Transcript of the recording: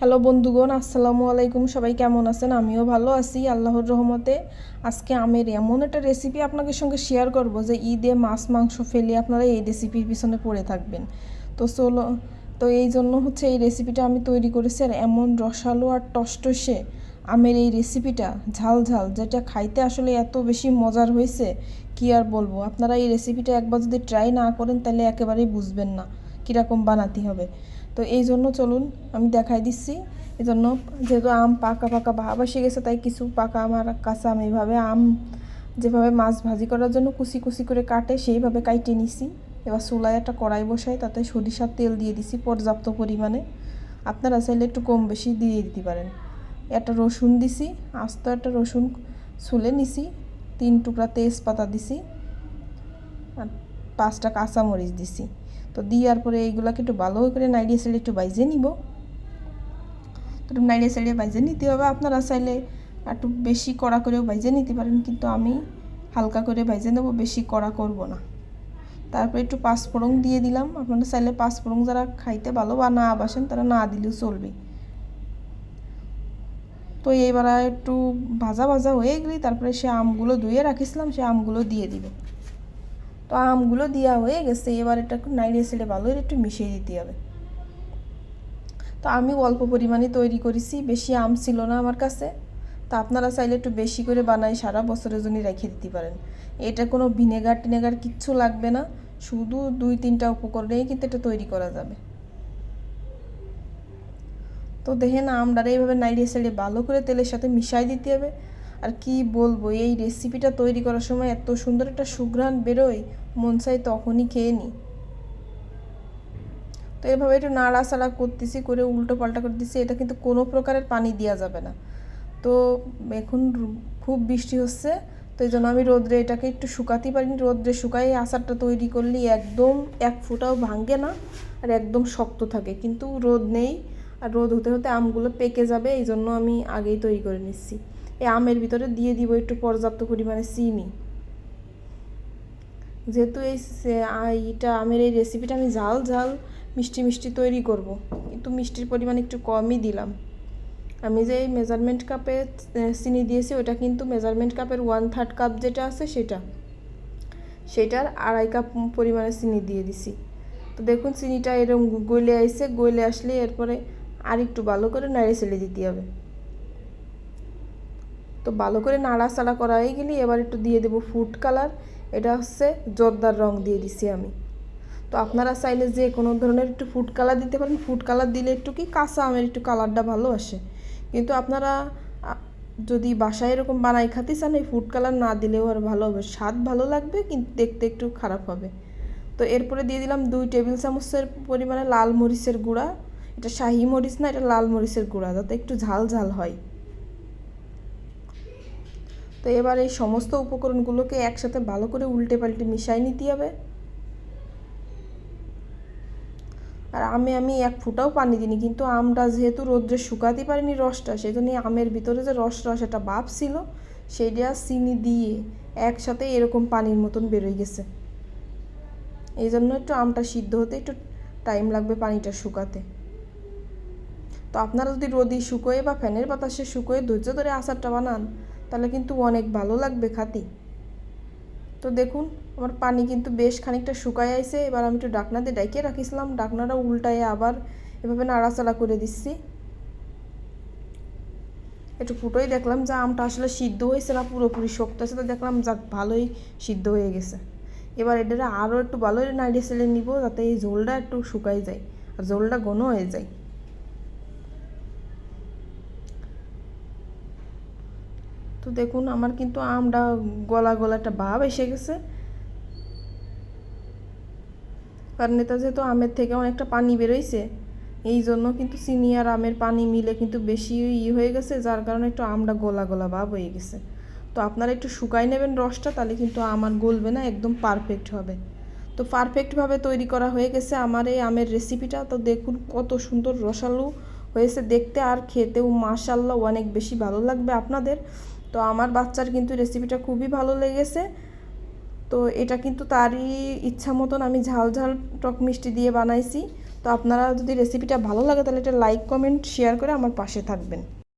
Hello বন্ধুগণ, আসসালামু আলাইকুম। সবাই কেমন আছেন? আমিও ভালো আছি, আল্লাহর রহমতে। আজকে আমের এমন একটা রেসিপি আপনাদের সঙ্গে শেয়ার করব যে ঈদে মাছ, মাংস ফেলে আপনারা এই রেসিপির পিছনে পড়ে থাকবেন। তো চলো, তো এই জন্য হচ্ছে এই রেসিপিটা আমি তৈরি করেছি। আর এমন রসালো আর টসটসে আমের এই রেসিপিটা ঝাল ঝাল, যেটা খাইতে আসলে এত বেশি মজার হয়েছে, কি আর বলব? আপনারা এই রেসিপিটা একবার যদি ট্রাই না করেন, তাহলে একেবারেই বুঝবেন না কীরকম বানাতে হবে। তো এই জন্য চলুন, আমি দেখাই দিচ্ছি। এই জন্য যেহেতু আম পাকা পাকা ভাব এসে গেছে, তাই কিছু পাকা আমার কাঁচা আম এইভাবে আম যেভাবে মাছ ভাজি করার জন্য কুচি কুচি করে কাটে, সেইভাবে কাইটে নিছি। এবার চুলায় একটা কড়াই বসাই, তাতে সরিষার তেল দিয়ে দিছি পর্যাপ্ত পরিমাণে। আপনারা চাইলে একটু কম বেশি দিয়ে দিতে পারেন। একটা রসুন দিছি, আস্ত একটা রসুন ছুলে নিছি, তিন টুকরা তেজপাতা দিছি, আর পাঁচটা কাঁচামরিচ দিছি। তো দেওয়ার পরে এইগুলোকে একটু ভালো করে নাইডিয়া সাইডে একটু বাইজে নিব। তো নাইড়িয়ে সাইডে বাইজে নিতে হবে। আপনারা চাইলে একটু বেশি কড়া করেও বাইজে নিতে পারেন, কিন্তু আমি হালকা করে বাইজে নেব, বেশি কড়া করব না। তারপরে একটু পাঁচফোড়ন দিয়ে দিলাম। আপনারা চাইলে পাঁচফোড়ন যারা খাইতে ভালো বা না বাসেন, তারা না দিলেও চলবে। তো এইবার একটু ভাজা ভাজা হয়ে গেলে তারপরে সে আমগুলো ধুয়ে রাখিছিলাম, সে আমগুলো দিয়ে দিবে। তো আমগুলো দেওয়া হয়ে গেছে, এবার এটা একটু নাইড়িয়ে ছেড়ে ভালো একটু মিশিয়ে দিতে হবে। তো আমি অল্প পরিমাণে তৈরি করেছি, বেশি আম ছিল না আমার কাছে। তো আপনারা চাইলে একটু বেশি করে বানাই সারা বছরের জন্য রেখে দিতে পারেন। এটা কোনো ভিনেগার টিনেগার কিচ্ছু লাগবে না, শুধু দুই তিনটা উপকরণেই কিন্তু এটা তৈরি করা যাবে। তো দেখেন আমডারে এইভাবে নাইড়িয়ে সাইডে ভালো করে তেলের সাথে মিশাই দিতে হবে। আর কি বলব, এই রেসিপিটা তৈরি করার সময় এত সুন্দর একটা সুঘ্রাণ বেরোয়, মন চাই তখনই খেয়ে নিই তো এভাবে একটু নাড়াচাড়া করতেছি, করে উল্টো পাল্টা করে দিচ্ছি এটা কিন্তু কোনো প্রকারের পানি দেওয়া যাবে না। তো এখন খুব বৃষ্টি হচ্ছে, তো এই জন্য আমি রোদ্রে এটাকে একটু শুকাতেই পারিনি। রোদ্রে শুকাই আচারটা তৈরি করলে, একদম এক ফুটাও ভাঙে না আর একদম শক্ত থাকে। কিন্তু রোদ নেই, আর রোদ হতে হতে আমগুলো পেকে যাবে, এই জন্য আমি আগেই তৈরি করে নিচ্ছি। এই আমের ভিতরে দিয়ে দিব একটু পর্যাপ্ত পরিমাণে চিনি। যেহেতু এই এইটা আমের এই রেসিপিটা আমি ঝাল ঝাল মিষ্টি মিষ্টি তৈরি করব। কিন্তু মিষ্টির পরিমাণ একটু কমই দিলাম। আমি যে মেজারমেন্ট কাপে চিনি দিয়েছি, ওটা কিন্তু মেজারমেন্ট কাপের ওয়ান থার্ড কাপ যেটা আছে সেটা। সেটার আড়াই কাপ পরিমাণে চিনি দিয়ে দিছি। তো দেখুন চিনিটা এরকম গলে আইসে গলে আসলে এরপরে আর একটু ভালো করে নাড়ে ছেড়ে দিতে হবে। তো ভালো করে নাড়াচাড়া করা হয়ে গেলে, এবার একটু দিয়ে দেবো ফুড কালার এটা হচ্ছে জর্দার রং দিয়ে দিছি আমি। তো আপনারা চাইলে যে কোনো ধরনের একটু ফুড কালার দিতে পারেন। ফুড কালার দিলে একটু কি কাঁচা আমের একটু কালারটা ভালো আসে। কিন্তু আপনারা যদি বাসায় এরকম বানাই খাতে চান, এই ফুড কালার না দিলেও আর ভালো হবে। স্বাদ ভালো লাগবে, কিন্তু দেখতে একটু খারাপ হবে। তো এরপরে দিয়ে দিলাম দুই টেবিল চামচের পরিমাণে লাল মরিচের গুঁড়া। এটা শাহি মরিচ না, এটা লাল মরিচের গুঁড়া। যাতে একটু ঝাল ঝাল হয়। তো এবার এই সমস্ত উপকরণগুলোকে একসাথে ভালো করে উল্টে পাল্টে মিশাই নিতে হবে। আর আমে আমি এক ফুটাও পানি দিইনি, কিন্তু আমটা যেহেতু রোদ্রে শুকাতে পারিনি রসটা সেই জন্য আমের ভিতরে যে রস রস একটা বাপ ছিল সেইটা চিনি দিয়ে একসাথে এরকম পানির মতন বেরোয় গেছে। এই জন্য একটু আমটা সিদ্ধ হতে একটু টাইম লাগবে পানিটা শুকাতে। তো আপনারা যদি রোদি শুকোয় বা ফ্যানের বাতাসে শুকোয় ধৈর্য ধরে আচারটা বানান তাহলে কিন্তু অনেক ভালো লাগবে খাতি। তো দেখুন, আমার পানি কিন্তু বেশ খানিকটা শুকায় আইছে, এবার আমি একটু ডাকনা দিয়ে ডাইকে রাখিছিলাম, ডাকনাটা উল্টায় আবার এভাবে নাড়াচাড়া করে দিচ্ছি। একটু ফুটোই দেখলাম যে আমটা আসলে সিদ্ধ হয়েছে না পুরোপুরি শক্ত আছে, তো দেখলাম যাক ভালোই সিদ্ধ হয়ে গেছে। এবার এটা আরও একটু ভালোই নাড়িয়ে ছেড়ে নিব, যাতে এই ঝোলটা একটু শুকাই যায়, আর ঝোলটা ঘন হয়ে যায়। তো দেখুন, আমার কিন্তু আমটা গলা গলা ভাব এসে গেছে। কারণ এটা যেহেতু আমের থেকে অনেকটা পানি বেরোইছে, এই জন্য কিন্তু চিনি আর আমের পানি মিলে কিন্তু বেশি ই হয়ে গেছে, যার কারণে একটু আমটা গলা গলা ভাব হয়ে গেছে। তো আপনারা একটু শুকাই নেবেন রসটা, তাহলে কিন্তু আমার গলবে না, একদম পারফেক্ট হবে। তো পারফেক্টভাবে তৈরি করা হয়ে গেছে আমার এই আমের রেসিপিটা তো দেখুন কত সুন্দর রসালো হয়েছে, দেখতে আর খেতেও মাশাল্লাহ অনেক বেশি ভালো লাগবে আপনাদের। তো আমার বাচ্চার কিন্তু রেসিপিটা খুবই ভালো লেগেছে। তো এটা কিন্তু তারই ইচ্ছা মতন আমি ঝাল ঝাল টক মিষ্টি দিয়ে বানাইছি। তো আপনারা যদি রেসিপিটা ভালো লাগে তাহলে এটা লাইক কমেন্ট শেয়ার করে আমার পাশে থাকবেন।